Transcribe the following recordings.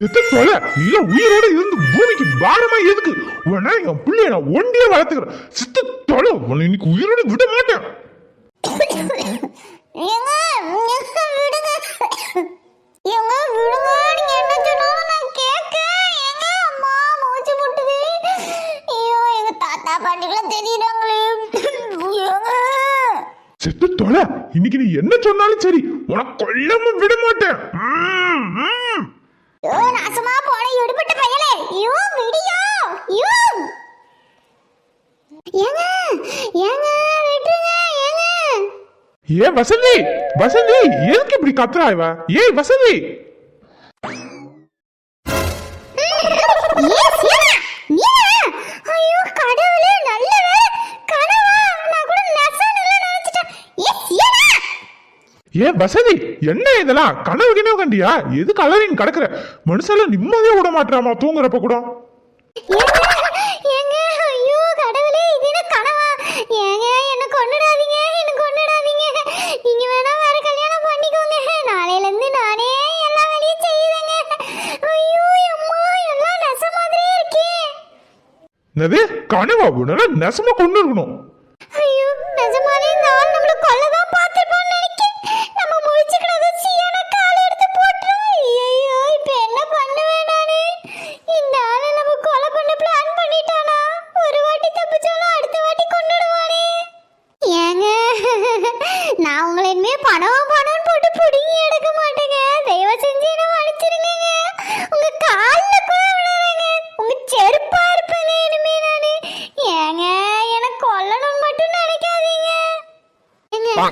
எத்த தொலை நீ உயிரோட இருந்து பூமிக்கு பாரமா எதுக்கு? உடனே என் பிள்ளைய நான் ஒண்டியே வளர்த்துக்கிறேன் சித்த தொலை உன்னை இன்னைக்கு உயிரோட விட மாட்டேன். செத்து தொலை இன்னைக்கு நீ என்ன சொன்னாலும் சரி உனக்கு கொல்லாம விட மாட்டேன். ஓ நாசமா போன இடுபட்ட பயலே ஐயோ விடியோ. ஐயோ ஏங்க ஏங்க விட்டுருங்க ஏங்க. ஏ வசந்தி வசந்தி எதுக்கு இப்படி கத்துறா இவ? ஏய் வசந்தி. வசதி என்ன இதெல்லாம்? கனவு கிணவு கண்டியா? எதுக்கு அலறின்னு கிடக்குற மனுஷால நிம்மதியா விட மாட்டாமா தூங்குறப்ப கூட. ஏங்க ஏங்க ஐயோ கடவுளே இது என்ன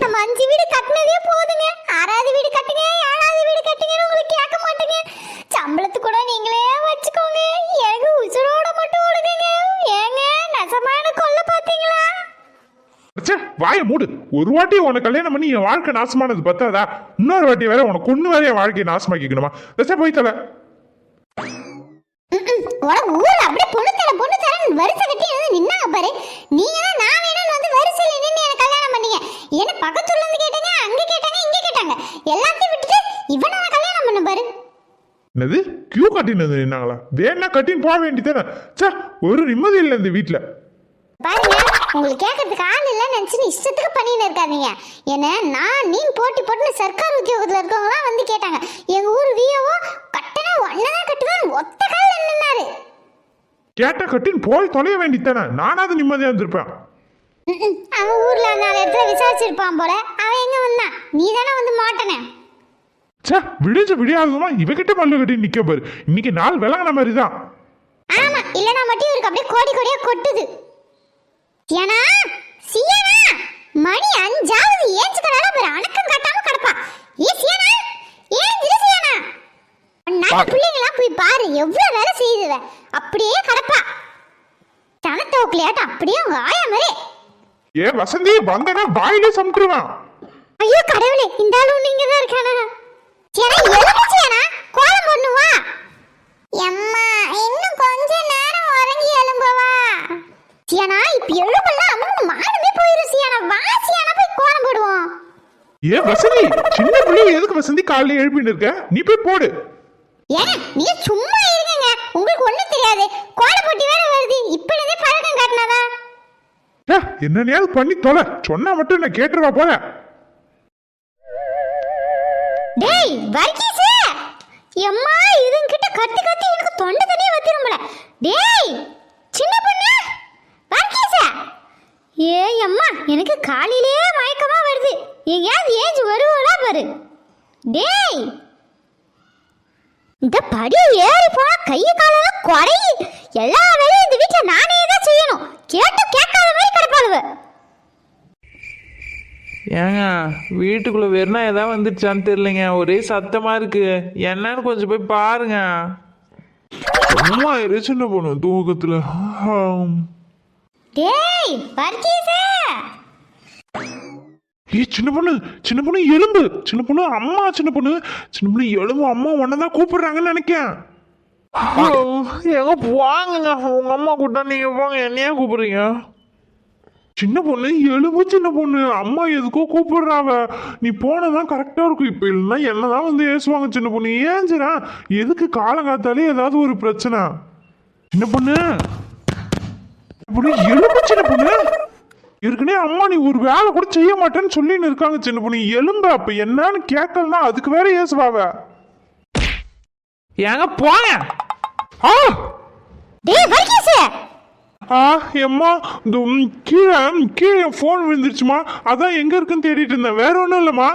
நம்ம அஞ்சு வீடு கட்டினதே போதுங்க. ஆறாவது வீடு கட்டுங்க ஏழாவது வீடு கட்டுங்கன்னு உங்களுக்கு கேட்க மாட்டேங்க. சம்பளத்து கூட நீங்களே வச்சுக்கோங்க. எனக்கு உசுரோட மட்டும் விடுங்க ஏங்க நெசமா எனக்கு கொல்ல பாத்தீங்களா வாயை மூடு. ஒரு வாட்டி உனக்கு கல்யாணம் பண்ணி என் வாழ்க்கை நாசமானது பத்தாதா? இன்னொரு வாட்டி வேற உனக்கு கொண்டு வேற என் வாழ்க்கையை நாசமாக்கிக்கணுமா? தச்சா போய் தல. உனக்கு ஊர்ல அப்படியே பொண்ணு தர பொண்ணு தரேன் வரிசை கட்டி நின்னாங்க பாரு. நீங்க தான் நான் வேணும்னு வந்து வரிசையில நின்று எனக்கு கல்யாணம் பண்ணீங்க என்ன பக்கத்துல இருந்து கேட்டாங்க அங்க கேட்டாங்க இங்க கேட்டாங்க. எல்லாத்தையும் விட்டுட்டு இவனை நான் கல்யாணம் பண்ண பாரு. என்னது? கியூ கட்டினது என்னாங்களா வேணா கட்டின்னு போக வேண்டியதானே ச்சே ஒரு நிம்மதி இல்லை இந்த வீட்டில் பாருங்க உங்களுக்கு கேட்கறதுக்கு ஆள் இல்லைன்னு நினைச்சு இஷ்டத்துக்கு பண்ணின்னு இருக்காதீங்க. என்ன நான் நீ போட்டி போட்டு சர்க்கார் உத்தியோகத்துல இருக்கவங்களாம் வந்து கேட்டாங்க. எங்க ஊர் விஓவோ கட்டணா ஒன்னதான் கட்டுதான் ஒத்த காலில் நின்னாரு. கேட்டா கட்டின்னு போய் தொலைய வேண்டியதானே நானாவது நிம்மதியாக இருந்திருப்பேன். அவன் ஊர்ல நாலு இடத்துல விசாரிச்சிருப்பான் போல. அவன் எங்க வந்தான் நீ தானே வந்து மாட்டனே. ச்சே விடிஞ்சு விடியாததுமா இவகிட்ட மல்லு கட்டி நிக்க பாரு. இன்னைக்கு நாள் விளங்கின மாதிரி தான் ஆமா இல்லனா மட்டும் இவருக்கு அப்படியே கோடி கோடியா கொட்டுது. சியானா சியானா மணி அஞ்சாவது ஏஞ்சுக்கறால பாரு. அணக்கம் காட்டாம கிடப்பா. ஏ சியானா? ஏஞ்சிரு சியானா. நாட்டு பிள்ளைங்களாம் போய் பாரு எவ்வளவு வேலை செய்யுதுவ அப்படியே கிடப்பா. தனத்தோக்கலையாட்டம் அப்படியே உங்க ஆயா மாதிரி. ஏ வசந்தி வந்தனா வாயிலே சமைச்சிருவான் ஐயோ கடவுளே இந்த ஆளு நீங்க தான் இருக்கானா சியானா எழுந்து சியானா? கோலம் பொண்ணு வா. எம்மா இன்னும் கொஞ்ச நேரம் உறங்கி எழும்பவா சியானா இப்ப எழுப்பலாம் அம்மா மானமே போயிரும் சியானா. வா சியானா போய் கோலம் போடுவோம். ஏ வசந்தி சின்ன பிள்ளைய எதுக்கு வசந்தி காலையில எழுப்பின்னு இருக்க? நீ போய் போடு. ஏன் நீங்க சும்மா இருங்க என்னனையாவது பண்ணி தொலை. சொன்னா மட்டும் நான் கேட்டுருவா போல. டேய் வர்கீஸே! எம்மா இதுங்கிட்ட கத்தி கத்தி எனக்கு தொண்டை தண்ணியே வத்திரும்பல டேய் சின்ன பொண்ணு! வர்கீஸே! ஏய் அம்மா எனக்கு காலையிலே மயக்கமா வருது. எங்கேயாவது ஏஞ்சு வருவோடா பாரு. டேய் இந்த படி ஏறி போனா கை காலெல்லாம் குறையி எல்லா வேலையும் இந்த வீட்ல நானே தான் செய்யணும். கேட்டு கேட்காத மாதிரி கிடப்பாளுவ ஏங்க வீட்டுக்குள்ள வெறுனா ஏதாவது வந்துடுச்சான்னு தெரியலைங்க. ஒரே சத்தமா இருக்கு. என்னன்னு கொஞ்சம் போய் பாருங்க. சும்மா இரு சின்ன பொண்ணு தூக்கத்துல. ஆம். டேய் வர்கீஸே ஏ சின்ன பொண்ணு சின்ன பொண்ணு எலும்பு சின்ன பொண்ணு அம்மா சின்ன பொண்ணு. சின்ன பொண்ணு எலும்பு அம்மா உன்னதான் கூப்பிடுறாங்கன்னு நினைக்கேன். எங்க வாங்குங்க உங்க அம்மா கூட்டா நீங்க போங்க. என்னையா கூப்பிடுறீங்க? சின்ன பொண்ணு எழுவு சின்ன பொண்ணு. அம்மா எதுக்கோ கூப்பிடுறாவ. நீ போனதான் கரெக்டா இருக்கும். இப்ப இல்லைன்னா என்னதான் வந்து ஏசுவாங்க சின்ன பொண்ணு? ஏஞ்சிரா எதுக்கு காலங்காத்தாலே ஏதாவது ஒரு பிரச்சனை? சின்ன பொண்ணு எலும்பு சின்ன பொண்ணு. ஏற்கனவே அம்மா நீ ஒரு வேலை கூட செய்ய மாட்டேன்னு சொல்லின்னு இருக்காங்க சின்ன பொண்ணு. எலும்பு அப்ப என்னன்னு கேட்கலனா அதுக்கு வேற ஏசுவாவ? ஏங்க போங்க. ஆ! டேய் வர்கீஸ் ஆ எம்மா இந்த கீழே கீழே ஃபோன் விழுந்துருச்சுமா? அதான் எங்க இருக்குன்னு தேடிட்டு இருந்தேன். வேற ஒன்றும் இல்லைம்மா.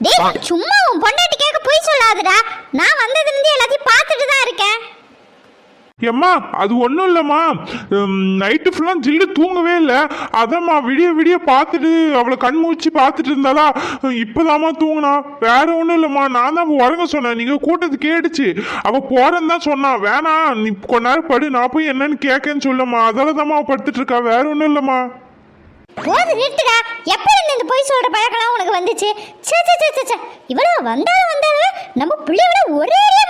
டேய் சும்மா உன் பொண்டாட்டி கேட்க போய் சொல்லாதடா? நான் வந்ததுல இருந்து எல்லாத்தையும் பார்த்துட்டு தான் இருக்கேன். எம்மா அது ஒன்றும் இல்லைம்மா. நைட்டு ஃபுல்லாக ஜில்லு தூங்கவே இல்லை. அதாம்மா விடிய விடிய பார்த்துட்டு அவளை கண் மூச்சு பார்த்துட்டு இருந்தாலா இப்போதாம்மா தூங்கினா. வேற ஒன்றும் இல்லைம்மா. நான் தான் உறங்க சொன்னேன். நீங்கள் கூட்டத்து கேட்டுச்சு. அவள் போறேன்னு தான் சொன்னான் வேணாம் நீ கொஞ்ச நேரம் படு. நான் போய் என்னன்னு கேட்கன்னு சொல்லம்மா. அதால தாம்மா அவள் படுத்துட்டு இருக்கா. வேற ஒன்றும் இல்லைம்மா. போது நிறுத்துடா. எப்போ இந்த பொய் சொல்ற பழக்கம்லாம் உனக்கு வந்துச்சு? சே சே சே சே, சே இவ்வளவு வந்தாலும் வந்தாலும் நம்ம பிள்ளையோட ஒரே ஏரியா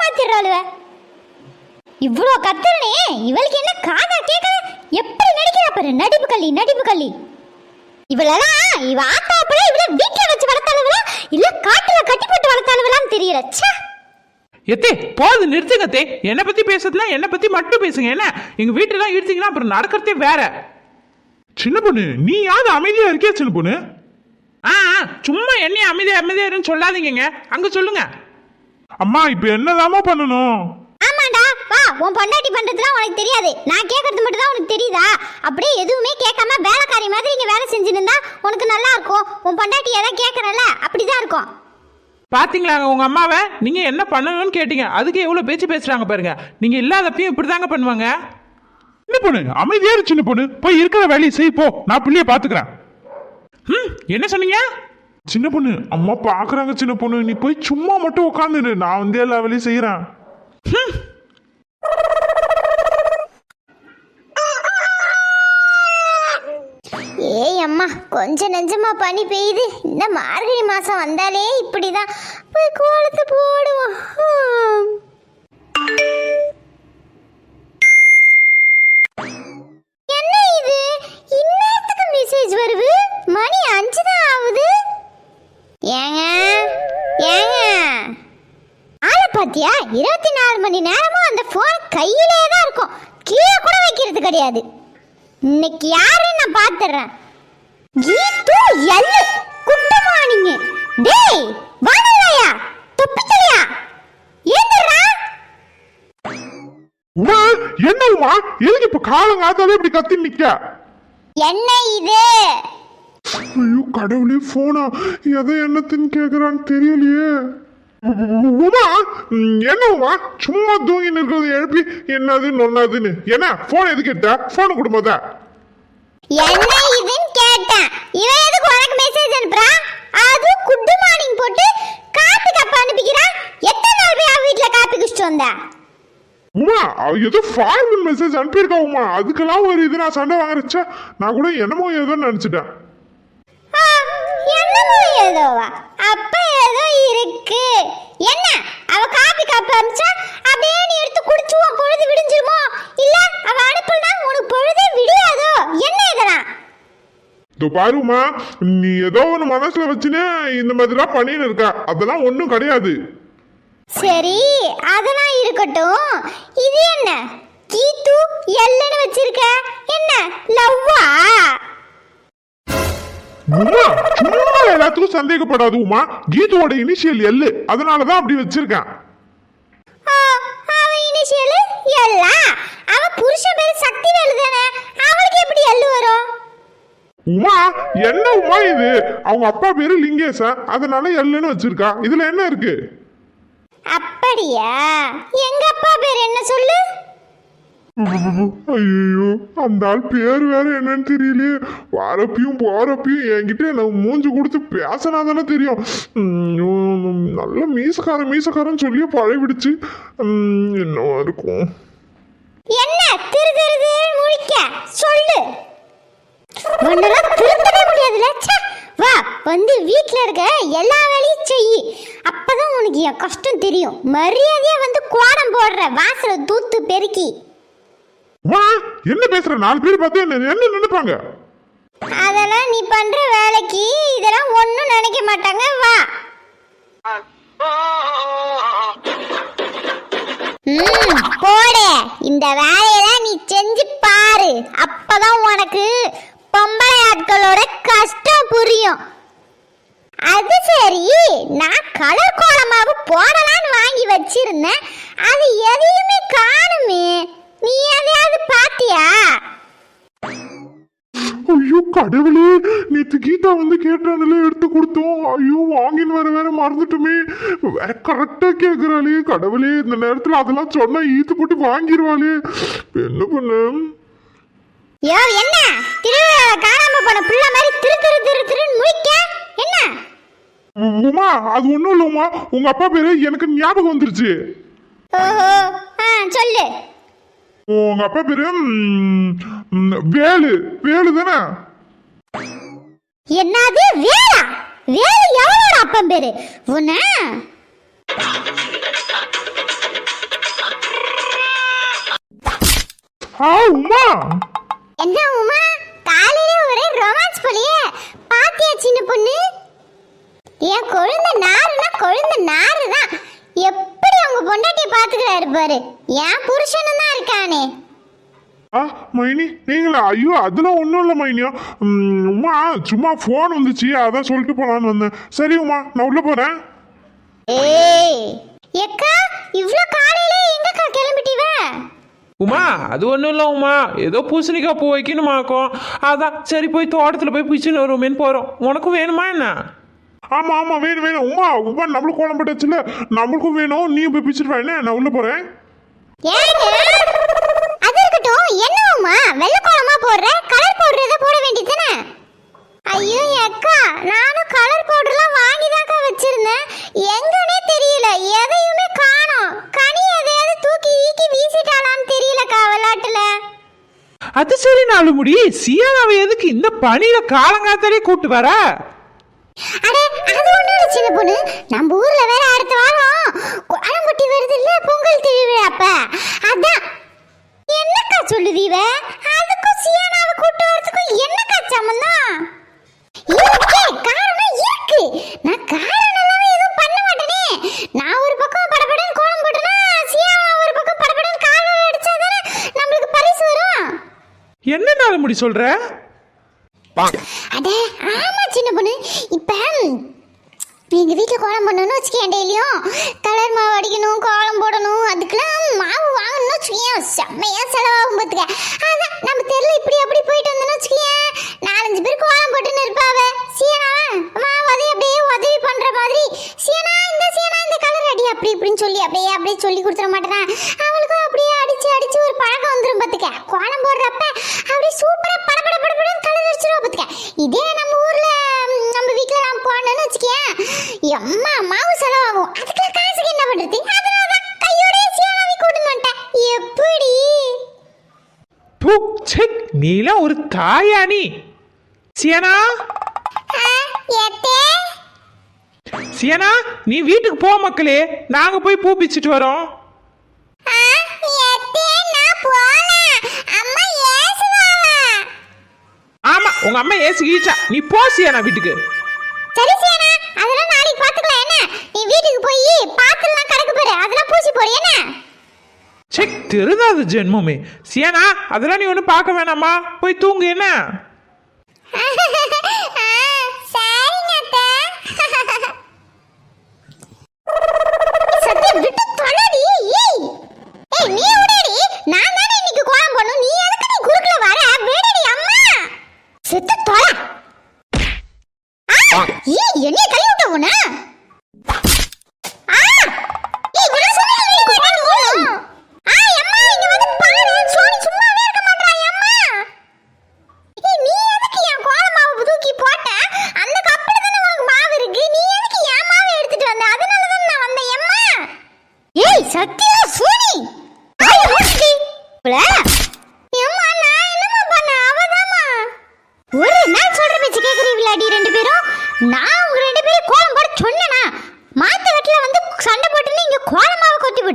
இவ்வளோ கத்துறனே இவளுக்கு என்ன காதா கேட்கல எப்படி நடிக்கிறா பாரு நடிப்பு கள்ளி நடிப்பு கள்ளி. இவளெல்லாம் இவ ஆத்தாப்புல இவள வீட்டுல வச்சு வளர்த்தாளுவலா இல்ல காட்டுல கட்டி போட்டு வளர்த்தாளுவலான்னு தெரியல. ச்சே. எத்தே போது நிறுத்துங்க தே. என்னை பத்தி பேசுறதுனா என்னை பத்தி மட்டும் பேசுங்க என்ன? எங்க வீட்டுலாம் இழுத்தீங்கன்னா அப்புறம் நடக்கிறதே வேற. சின்ன பொண்ணு நீ யாரு? அமைதியா இருக்கியா சின்ன பொண்ணு? ஆ ஆ, சும்மா என்னைய அமைதியா அமைதியாருன்னு சொல்லாதீங்கங்க. அங்க சொல்லுங்க. அம்மா இப்போ என்னதாம்மா பண்ணணும்? வா உன் பொண்டாட்டி பண்றதுலாம் உனக்கு தெரியாது. நான் கேட்கறது மட்டும் தான் உனக்கு தெரியுதா? அப்படியே எதுவுமே கேட்காம வேலைக்காரி மாதிரி இங்க வேலை செஞ்சுட்டு இருந்தா உனக்கு நல்லா இருக்கும். உன் பொண்டாட்டி எதை கேட்கறல அப்படிதான் இருக்கும். பாத்தீங்களாங்க உங்க அம்மாவை? நீங்க என்ன பண்ணணும்னு கேட்டீங்க. அதுக்கு எவ்வளவு பேச்சு பேசுறாங்க பாருங்க. நீங்க இல்லாதப்பையும் இப்படிதாங்க பண்ணுவாங்க? சின்ன பொண்ணு அமைதியா இரு சின்ன பொண்ணு. போய் இருக்கிற வேலையை செய் போ. நான் பிள்ளைய பாத்துக்கிறேன். ம் என்ன சொன்னீங்க? சின்ன பொண்ணு அம்மா பாக்குறாங்க சின்ன பொண்ணு. நீ போய் சும்மா மட்டும் உட்காந்துரு நான் வந்து எல்லா வேலையும் செய்யறேன் அம்மா கொஞ்சம் நெஞ்சமா பனி பெய்யுது. இந்த மார்கழி மாசம் வந்தாலே இப்படிதான். போய் கோலத்தை போடுவோம். என்ன இது? இன்னத்துக்கு மெசேஜ் வருது? மணி அஞ்சு தான் ஆகுது. ஏங்க? ஏங்க? ஆளை பாத்தியா இருபத்தி நாலு மணி நேரமும் அந்த போன் கையிலே தான் இருக்கும். கீழே கூட வைக்கிறது கிடையாது. இன்னைக்கு யாருன்னு நான் பார்த்துடுறேன். கீத்து எல்லு குட்டமானிங்க டேய் வாடலையா தொப்பிக்கலையா ஏந்துறா உமா என்ன உமா? எதுக்கு இப்ப காலங்காத்தாலே இப்படி கத்தி நிக்க? என்ன இது? ஐயோ கடவுளே போனா எதை என்னத்துன்னு கேக்குறான்னு தெரியலையே. உமா ம், என்ன உமா? சும்மா தூங்கி நிற்கிறது எழுப்பி என்னது நொன்னாதுன்னு என்ன போன் எதுக்கு எடுத்த? போன் கொடும்போத என்ன இதுன்னு கேட்டேன். இவன் எதுக்கு உனக்கு மெசேஜ் அனுப்புறா? அது குட் மார்னிங் போட்டு காப்பி கப் அனுப்பிக்கிறா எத்தனை நாள் போய் அவ வீட்ல காப்பி குடிச்சிட்டு வந்த? உமா அவ ஏதோ ஃபார்மல் மெசேஜ் அனுப்பியிருக்கா உமா. அதுக்கெல்லாம் ஒரு இது நான் சண்டை வாங்குறச்சா நான் கூட என்னமோ ஏதோ நினைச்சிட்டேன். என்னமோ ஏதோவா? அப்ப ஏதோ இருக்கு. என்ன? அவ காப்பி கப் அனுப்பிச்சா அப்படியே நீ எடுத்து குடிச்சு உன் பொழுது விடிஞ்சிருமோ? இல்ல அவ அனுப்புனா உனக்கு பொழுதே விடியாதோ? என்ன இதெல்லாம்? இதோ பாருமா நீ ஏதோ ஒன்று மனசுல வச்சுன்னு இந்த மாதிரிலாம் பண்ணின்னு இருக்க. அதெல்லாம் ஒன்றும் கிடையாது. சரி அதெல்லாம் இருக்கட்டும். இது என்ன? கீத்து எல்லுன்னு வச்சிருக்க. என்ன? லவ்வா? எல்லாத்துக்கும் சந்தேகப்படாது உமா கீதுவோட இனிஷியல் எல்லு அதனாலதான் அப்படி வச்சிருக்கேன். இனிஷியல் எல்லா அவ புருஷன் பேரு சக்தி வேலு தானே அவளுக்கு எப்படி எள்ளு வரும்? உமா என்ன உமா இது? அவங்க அப்பா பேரு லிங்கேசன் அதனால எல்லுன்னு வச்சிருக்கா. இதுல என்ன இருக்கு? அப்படியா? எங்க அப்பா பேர் என்ன சொல்லு? ஐயோ அந்த ஆள் பேர் வேற என்னன்னு தெரியலையே. வரப்பையும் போறப்பையும் என்கிட்ட நான் மூஞ்சி கொடுத்து பேசினா தானே தெரியும். நல்ல மீசக்காரன் மீசக்காரன் சொல்லி பழகிடுச்சு. உம், என்னவா இருக்கும். என்ன திரு திரு திருன்னு முழிக்க? சொல்லு. உன்னெல்லாம் திருத்தவே முடியாதுல ச்சே. வா வந்து வீட்ல இருக்க எல்லா வேலையும் செய் அப்பதான் உனக்கு என் கஷ்டம் தெரியும். மரியாதையா வந்து கோடம் போடுற வாசல தூத்து பெருக்கி. வா என்ன பேசுற? நாலு பேர் பார்த்து என்ன என்ன நினைப்பாங்க? அதெல்லாம் நீ பண்ற வேலைக்கு இதெல்லாம் ஒண்ணும் நினைக்க மாட்டாங்க. வா. ம் போடு. இந்த வேலையெல்லாம் நீ செஞ்சு பாரு. அப்பதான் உனக்கு பொம்பளை ஆட்களோட கஷ்டம் புரியும். அது சரி. நான் கலர் கோலமாவு போடலான்னு வாங்கி வச்சிருந்தேன். அது எதையுமே காணுமே. நீ எதையாவது பாத்தியா? ஐயோ கடவுளே நேத்து கீதா வந்து கேட்டானுல எடுத்து கொடுத்தோம். ஐயோ வாங்கின்னு வர வேற மறந்துட்டுமே. வேற கரெக்டா கேக்குறாளே கடவுளே இந்த நேரத்துல அதெல்லாம் சொன்னா ஈத்து போட்டு வாங்கிடுவாளே என்ன பண்ண? யோ என்ன? திருவிழா காணாம போன புள்ள மாதிரி திரு திரு திரு திருன்னு முழிக்க? என்ன? உமா அது ஒண்ணும் இல்ல உமா. உங்க அப்பா பேரு எனக்கு ஞாபகம் வந்துருச்சு. ஓஹோ. ஆ சொல்லு. உங்க அப்பா பேரு வேலு. வேலு தானே? என்னது வேலா? வேலு எவனோட அப்பன் பேரு? உன்ன? ஆ உமா. என்ன உமா? காலையில ஒரே ரொமான்ஸ் போலியே. பாத்தியா சின்ன பொண்ணு? என் குழந்தை நாருன்னா குழந்தை நாரு தான் எப்படி உங்க பொண்டாட்டிய பாத்துக்கிறாரு பாரு. என் புருஷனும் தான் இருக்கானே. ஆ மைனி நீங்களா? ஐயோ அதெல்லாம் ஒன்றும் இல்லை மைனியா உமா சும்மா ஃபோன் வந்துச்சு. அதான் சொல்லிட்டு போலான்னு வந்தேன். சரி உமா நான் உள்ள போறேன். ஏய் எக்கா இவ்ளோ காலையில எங்கக்கா கிளம்பிட்டீவ? உமா அது ஒன்றும் இல்லை உமா. ஏதோ பூசணிக்காய் பூ வைக்கணுமாக்கும். அதான் சரி போய் தோட்டத்தில் போய் பிச்சுன்னு வருவோமேன்னு போகிறோம் உனக்கும் வேணுமா என்ன? ஆமா ஆமா வேணும் வேணும் உமா உமா நம்மளுக்கு கோலம் போட்டாச்சுல. நம்மளுக்கும் வேணும். நீ போய் பிச்சுட்டு வா. என்ன நான் உள்ள போறேன்? ஏங்க? அது இருக்கட்டும். என்ன உமா? வெள்ளை கோலமா போடுற? கலர் பவுடர் போட வேண்டியதுதானே ஐயோ அக்கா நானும் கலர் பவுடர்லாம் வாங்கி தாக்கா வச்சிருந்தேன். எங்கனே தெரியல. எதையுமே காணோம். கனி எதையாவது தூக்கி ஈக்கி வீசிட்டாளான்னு தெரியலக்கா விளையாட்டுல அது சரி நாலு முடி. சியானாவை எதுக்கு இந்த பனியில காலங்காத்தாலே கூட்டு வர? அட அது ஒண்ணும் இல்ல சின்ன பொண்ணு. நம்ம ஊர்ல வேற அடுத்த வாரம் குழம்புட்டி வருது இல்ல பொங்கல் திருவிழா அப்ப. அதான். என்னக்கா சொல்லுதீவ அதுக்கும் சியானாவை கூட்டு வரதுக்கும் என்னக்கா சம்மந்தம்? இருக்கே காரணம் இருக்கு. நான் காரணம் இல்லாம எதுவும் பண்ண மாட்டேனே. நான் ஒரு பக்கம் படபடன்னு கோலம் போட்டேன்னா சியானா ஒரு பக்கம் படபடன்னு காலம் அடிச்சாதானே நம்மளுக்கு பரிசு வரும்? என்ன நாலு முடி சொல்ற? அட ஆமா சின்ன பொண்ணு. இப்ப எங்க வீட்டுல கோலம் பண்ணணும்னு வச்சுக்கேன் டெய்லியும் கலர் மாவு அடிக்கணும். நீலாம் ஒரு தாயா நீ சியானா? சியானா நீ வீட்டுக்கு போ மக்களே. நாங்க போய் பூ பிச்சுட்டு வரோம். ஆமா உங்க அம்மா ஏசி கீச்சா நீ போ சியானா வீட்டுக்கு. சரி சேனா அதெல்லாம் நாளைக்கு பாத்துக்கலாம் என்ன? நீ வீட்டுக்கு போய் பாத்துலாம் கணக்கு பாரு அதெல்லாம் பூசி போடு. என்ன? செக் திருதாது ஜென்மமே. சியானா அதெல்லாம் நீ ஒன்றும் பார்க்க வேணாமா? போய் தூங்கு என்ன? ஆ,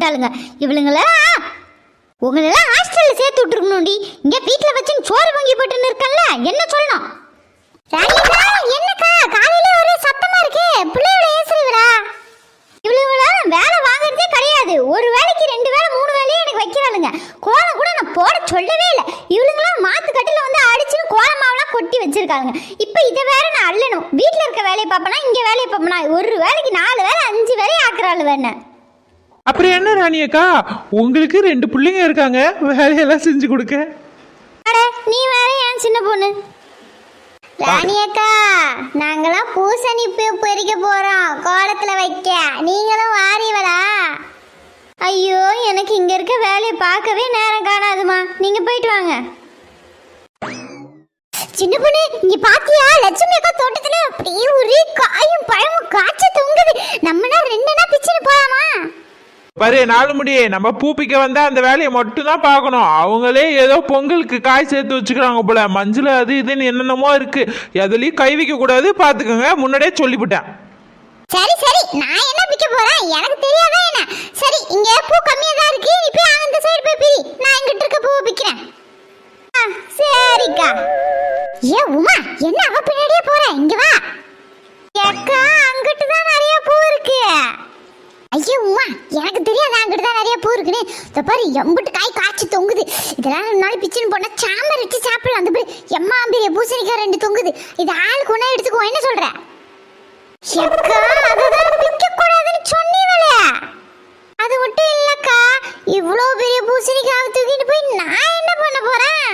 கோலமாவை இவளுங்களா உங்களெல்லாம் ஹாஸ்டல்ல சேர்த்து விட்டுருக்கணும்டி. இங்க வீட்ல வச்சு சோறு வாங்கி போட்டுன்னு இருக்கல என்ன சொல்லணும்? என்னக்கா? காலையில ஒரே சத்தமா இருக்கு. பிள்ளையோட ஏசுறீங்களா இவ்வளவு வேலை வாங்குறதே கிடையாது. ஒரு வேலைக்கு ரெண்டு வேலை மூணு வேலையும் எனக்கு வைக்கிறாளுங்க. கோலம் கூட நான் போட சொல்லவே இல்லை. இவளுங்களாம் மாத்து கட்டில வந்து அடிச்சுன்னு கோலம் மாவுலாம் கொட்டி வச்சிருக்காங்க இப்போ இதை வேற நான் அள்ளணும். வீட்டில் இருக்க வேலையை பார்ப்பனா இங்கே வேலையை பார்ப்பனா ஒரு வேலைக்கு நாலு வேலை அஞ்சு வேலையை ஆக்குறாள் வேணேன் அப்புறம் என்ன ராணி அக்கா? உங்களுக்கு ரெண்டு பிள்ளைங்க இருக்காங்க. வேலையெல்லாம் செஞ்சு கொடுக்க. நீ வேற ஏன் சின்ன பொண்ணு? ராணி அக்கா நாங்களாம் பூசணி பூ பறிக்க போறோம். கோலத்துல வைக்க. நீங்களும் வாரீவளா? ஐயோ எனக்கு இங்க இருக்க வேலையை பார்க்கவே நேரம் காணாதுமா. நீங்க போயிட்டு வாங்க. சின்ன பொண்ணு இங்க பாத்தியா? லட்சுமி அக்கா தோட்டத்துல அப்படியே ஒரே காயும் பழமும் காய்ச்ச தொங்குது. நம்மனா ரெண்டுனா பிச்சுன்னு போலாமா? பாரு நாலு முடியே நம்ம பூப்பிக்க வந்தா அந்த வேலையை மட்டும் தான் பார்க்கணும். அவங்களே ஏதோ பொங்கலுக்கு காய் சேர்த்து வச்சுக்கிறாங்க போல. மஞ்சள் அது இதுன்னு என்னென்னமோ இருக்கு. எதுலயும் கை வைக்க கூடாது பாத்துக்கோங்க முன்னாடியே சொல்லிவிட்டேன். சரி சரி. நான் என்ன பிக்க போறேன்? எனக்கு தெரியாதா என்ன? சரி இங்க பூ கம்மியா தான் இருக்கு. நீ போய் அந்த சைடு போய் பிரி. நான் இங்கிட்ட இருக்க பூ பிக்கிறேன் சரிக்கா. ஏ உமா என்ன அவ பின்னாடியே போற? இங்க வா. அக்கா அங்கிட்டு தான் நிறைய பூ இருக்கு ஐயோ உமா எனக்கு தெரியாது அங்கிட்டு தான் நிறைய பூ இருக்குன்னு இந்த பாரு எம்பிட்டு காய் காய்ச்சி தொங்குது. இதெல்லாம் ரெண்டு நாள் பிச்சுன்னு போனா சாம்பார் வச்சு சாப்பிடலாம். அந்த பாரு எம்மா பெரிய பூசணிக்காய் ரெண்டு தொங்குது. இது ஆளுக்கு ஒன்றா எடுத்துக்குவோம். என்ன சொல்ற? அது மட்டும் இல்லக்கா இவ்வளோ பெரிய பூசணிக்காய் தூக்கிட்டு போய் நான் என்ன பண்ண போறேன்?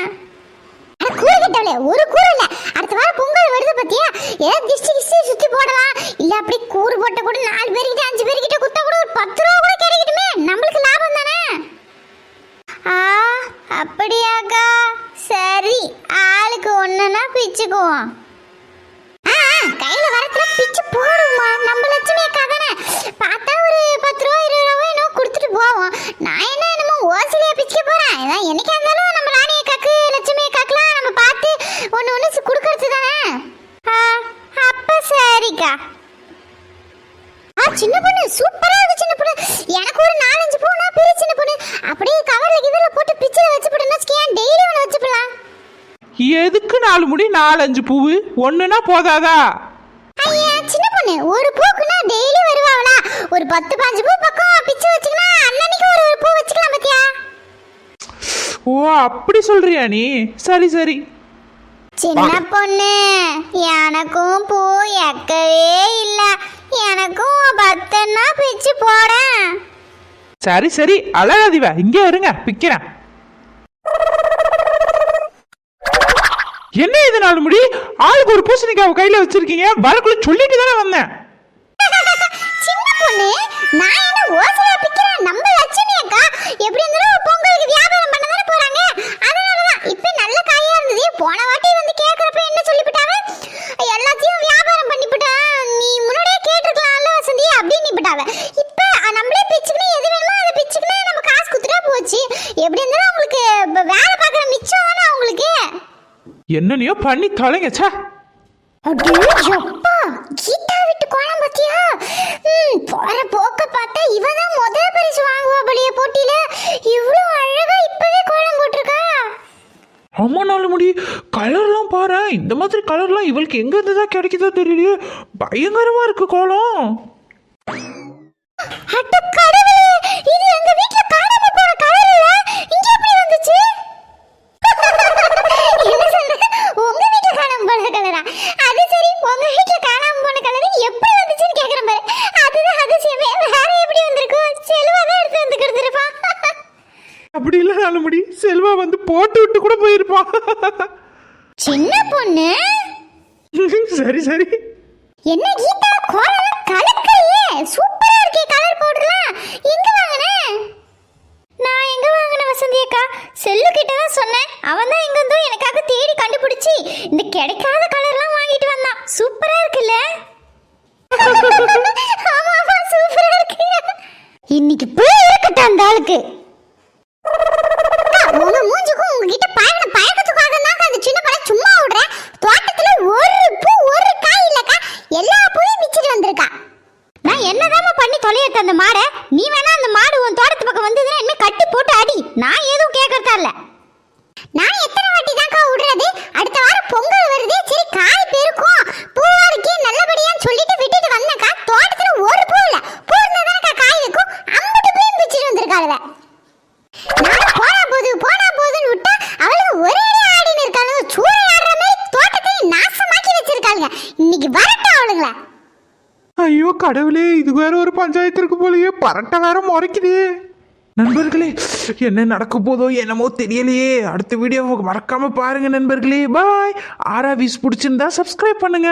அட, கூறு கட்டவளே ஒரு கூறு இல்ல. அடுத்த வாரம் பொங்கல் வருது பத்தியா? ஏதாவது திஷ்டி கிஷ்டி சுத்தி போடலாம். இல்ல அப்படி கூறு போட்ட கூட நாலு பேர்கிட்ட அஞ்சு பேர்கிட்ட குத்த கூட ஒரு பத்து ரூபா கூட கிடைக்கட்டுமே நம்மளுக்கு லாபம் தானே ஆ அப்படியாக்கா? சரி ஆளுக்கு ஒண்ணுன்னா பிச்சுக்குவோம். கையில வரத்துல பிச்சு போடுமா நம்ம லட்சுமி அக்கா தானே. பார்த்தா ஒரு பத்து ரூபா இருபது ரூபா இன்னும் கொடுத்துட்டு போவோம். நான் என்ன என்னமோ ஓசிலியா பிச்சுக்க போறேன்? இதான் என்னைக்கா இருந்தாலும் நம்ம ராணி அக்காக்கு லட்சுமி அக்காக்குலாம் நம்ம பார்த்து ஒன்று ஒன்று கொடுக்கறது தானே? அப்ப சரிக்கா. ஆ சின்ன பொண்ணு சூப்பரா இருந்துச்சு சின்ன பொண்ணு எனக்கு ஒரு நாலஞ்சு பூனா பெரிய சின்ன பொண்ணு அப்படியே கவர்ல கிவர்ல போட்டு பிச்சில வச்சு போட்டோம்னா வச்சுக்கேன் டெய்லி ஒன்று வச்சுக்கலாம் எதுக்கு நாலு முடி நாலஞ்சு பூவு. ஒண்ணுனா போதாதா? ஐயா சின்ன பொண்ணு ஒரு பூக்குனா டெய்லி வருவாங்களா ஒரு பத்து பாஞ்சு பூ பக்கம் பிச்சு வச்சுக்கலாம் அன்னன்னைக்கு ஒரு ஒரு பூ வச்சுக்கலாம் பத்தியா? ஓ அப்படி சொல்றியா நீ? சரி சரி. சின்ன பொண்ணு எனக்கும் பூ எக்கவே இல்ல. எனக்கும் பத்தன்னா பிச்சு போடேன் சரி சரி. அழகாதிவ. இங்கே இருங்க. பிக்கிறேன். என்ன இது நாலு முடி ஆளுக்கு ஒரு பூசணிக்காவை கையில வச்சிருக்கீங்க? வரக்குள்ள சொல்லிட்டு தானே வந்தேன். சின்ன பொண்ணு நான் என்ன ஓசையா பிக்கிறேன்? நம்ம லட்சுமி அக்கா எப்படி இருந்தாலும் பொங்கலுக்கு வியாபாரம் பண்ண தானே போறாங்க? அதனாலதான் இப்ப நல்ல காயா இருந்தது. போன வாட்டி வந்து கேக்குறப்ப என்ன சொல்லிவிட்டாவ எல்லாத்தையும் வியாபாரம் பண்ணிவிட்டா நீ முன்னாடியே கேட்டிருக்கலாம்ல வசந்தி அப்படின்னு விட்டாவ இப்ப நம்மளே பிச்சுக்கணும் எது வேணுமோ அதை பிச்சுக்கணும் நம்ம காசு குத்துட்டா போச்சு. எப்படி இருந்தாலும் உங்களுக்கு வேலை பார்க்குற மிச்சம் என்னனையோ பண்ணி தொலைங்க அடேயப்பா, கீதா வீட்டு கோலம் பாத்தியா? போற போக்க பார்த்தா இவ தான் முத பரிசு வாங்குவா போலயே போட்டியில. இவ்ளோ அழகா இப்பவே கோலம் போட்டிருக்கா. ஆமா நாலு முடி கலர்லாம் பாரு இந்த மாதிரி கலர்லாம் இவளுக்கு எங்க இருந்து தான் கிடைக்குதோ தெரியலையே பயங்கரமா இருக்கு கோலம் அட கடவுளே, இது எங்க வீட்ல காணாம போன கலர் இல்ல? இங்க எப்படி வந்துச்சு? என்ன சொல்ற? உங்க வீட்ல காணாம போன கலரா? அது சரி, உங்க வீட்ல காணாம போன கலர் எப்படி வந்துச்சுன்னு கேக்குறேன் பாரு. அதுதான் அதிசயமே. வேற எப்படி வந்திருக்கும்? செல்வா தான் எடுத்து வந்து கொடுத்திருப்பா. நாலு முடி செல்வா வந்து போட்டு விட்டு கூட போயிருப்பான் சின்ன பொண்ணு? சரி சரி. என்ன கீதா கோலம் கலக்கலையே. சூப்பரா இருக்கே கலர் பவுடர்லாம் எங்க வாங்குன? நான் எங்க வாங்கின வசந்தி அக்கா? செல்லு கிட்ட தான் சொன்னேன். அவன் தான் எங்க இருந்தோ எனக்காக தேடி கண்டுபிடிச்சி இந்த கிடைக்காத கலர்லாம் வாங்கிட்டு வந்தான். சூப்பரா இருக்குல்ல? இன்னைக்கு போய் இருக்கட்டும் அந்த ஆளுக்கு. பஞ்சாயத்திற்கு போலயே பரட்ட வேற முறைக்குதே. நண்பர்களே என்ன நடக்க போதோ என்னமோ தெரியலையே. அடுத்த வீடியோ மறக்காம பாருங்க நண்பர்களே. பாய் ஆரா வீஸ் பிடிச்சிருந்தா சப்ஸ்கிரைப் பண்ணுங்க.